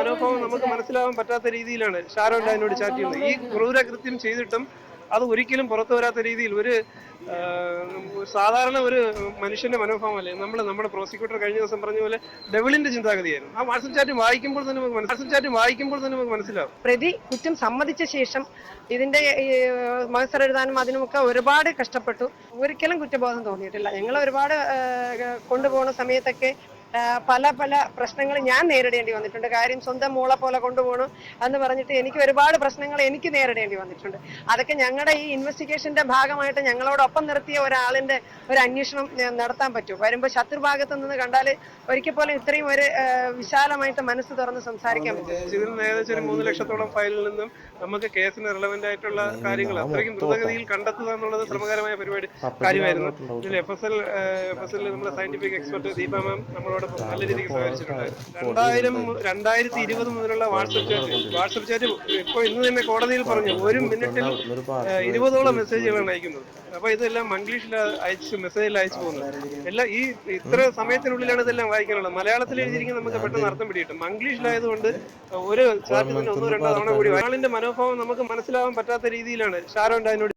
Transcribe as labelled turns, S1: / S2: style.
S1: മനോഭാവം നമുക്ക് മനസ്സിലാവാൻ പറ്റാത്ത രീതിയിലാണ് ഷാരോൺ അതിനോട് ചാറ്റ് ചെയ്യുന്നത്. ഈ ക്രൂര കൃത്യം ചെയ്തിട്ടും അത് ഒരിക്കലും പുറത്തു വരാത്ത രീതിയിൽ ഒരു സാധാരണ ഒരു മനുഷ്യന്റെ മനോഭാവമല്ലേ? നമ്മൾ നമ്മുടെ പ്രോസിക്യൂട്ടർ കഴിഞ്ഞ ദിവസം പറഞ്ഞ പോലെ ഡെവിളിന്റെ ചിന്താഗതിയായിരുന്നു. ആ വാട്സപ്പ് ചാറ്റ് വായിക്കുമ്പോൾ തന്നെ നമുക്ക് വാട്സപ്പ് ചാറ്റ് വായിക്കുമ്പോൾ തന്നെ നമുക്ക് മനസ്സിലാവും.
S2: പ്രതി കുറ്റം സമ്മതിച്ച ശേഷം ഇതിന്റെ മത്സരം എഴുതാനും അതിനുമൊക്കെ ഒരുപാട് കഷ്ടപ്പെട്ടു. ഒരിക്കലും കുറ്റബോധം തോന്നിയിട്ടില്ല. ഞങ്ങൾ ഒരുപാട് കൊണ്ടുപോകുന്ന സമയത്തൊക്കെ പല പല പ്രശ്നങ്ങൾ ഞാൻ നേരിടേണ്ടി വന്നിട്ടുണ്ട്. കാര്യം സ്വന്തം മോളെ പോലെ കൊണ്ടുപോകണം എന്ന് പറഞ്ഞിട്ട് എനിക്ക് ഒരുപാട് പ്രശ്നങ്ങൾ എനിക്ക് നേരിടേണ്ടി വന്നിട്ടുണ്ട്. അതൊക്കെ ഞങ്ങളുടെ ഈ ഇൻവെസ്റ്റിഗേഷന്റെ ഭാഗമായിട്ട് ഞങ്ങളോടൊപ്പം നിർത്തിയ ഒരാളിന്റെ ഒരു അന്വേഷണം ഞാൻ നടത്താൻ പറ്റും. വരുമ്പോൾ ശത്രുഭാഗത്ത് നിന്ന് കണ്ടാൽ ഒരിക്കൽ പോലും ഇത്രയും ഒരു വിശാലമായിട്ട് മനസ്സ് തുറന്ന് സംസാരിക്കാൻ പറ്റും
S1: ഏകദേശം ഒരു മൂന്ന് ലക്ഷത്തോളം ഫയലിൽ നിന്നും നമുക്ക് കേസിന് റിലവന്റ് ആയിട്ടുള്ള കാര്യങ്ങൾ അത്രയ്ക്കും ദ്രുതഗതിയിൽ കണ്ടെത്തുക എന്നുള്ളത് ശ്രമകരമായ പരിപാടി കാര്യമായിരുന്നു ഇതിൽ F S L F S L നമ്മുടെ സയന്റിഫിക് എക്സ്പെർട്ട് ദീപ മാം നല്ല രീതിക്ക് രണ്ടായിരം രണ്ടായിരത്തി ഇരുപത് മുതലുള്ള വാട്സപ്പ് ചാറ്റ് വാട്സപ്പ് ചാറ്റ് ഇപ്പോൾ ഇന്ന് തന്നെ കോടതിയിൽ പറഞ്ഞു ഒരു മിനിറ്റിൽ ഇരുപതോളം മെസ്സേജുകളാണ് അയക്കുന്നത് അപ്പൊ ഇതെല്ലാം മംഗ്ലീഷിൽ അയച്ച് മെസ്സേജിൽ അയച്ചു പോകുന്നത് എല്ലാം ഈ ഇത്ര സമയത്തിനുള്ളിലാണ് ഇതെല്ലാം വായിക്കാനുള്ളത്. മലയാളത്തിൽ എഴുതിയിരിക്കുന്നത് നമുക്ക് പെട്ടെന്ന് അർത്ഥം പിടിയിട്ടും മംഗ്ലീഷിലായതുകൊണ്ട് ഒരു ചാറ്റ് തന്നെ ഒന്നോ രണ്ടോ തവണ കൂടി ആളിന്റെ മനോഭാവം നമുക്ക് മനസ്സിലാവാൻ പറ്റാത്ത രീതിയിലാണ്. ഷാരോൺ അതിനോട്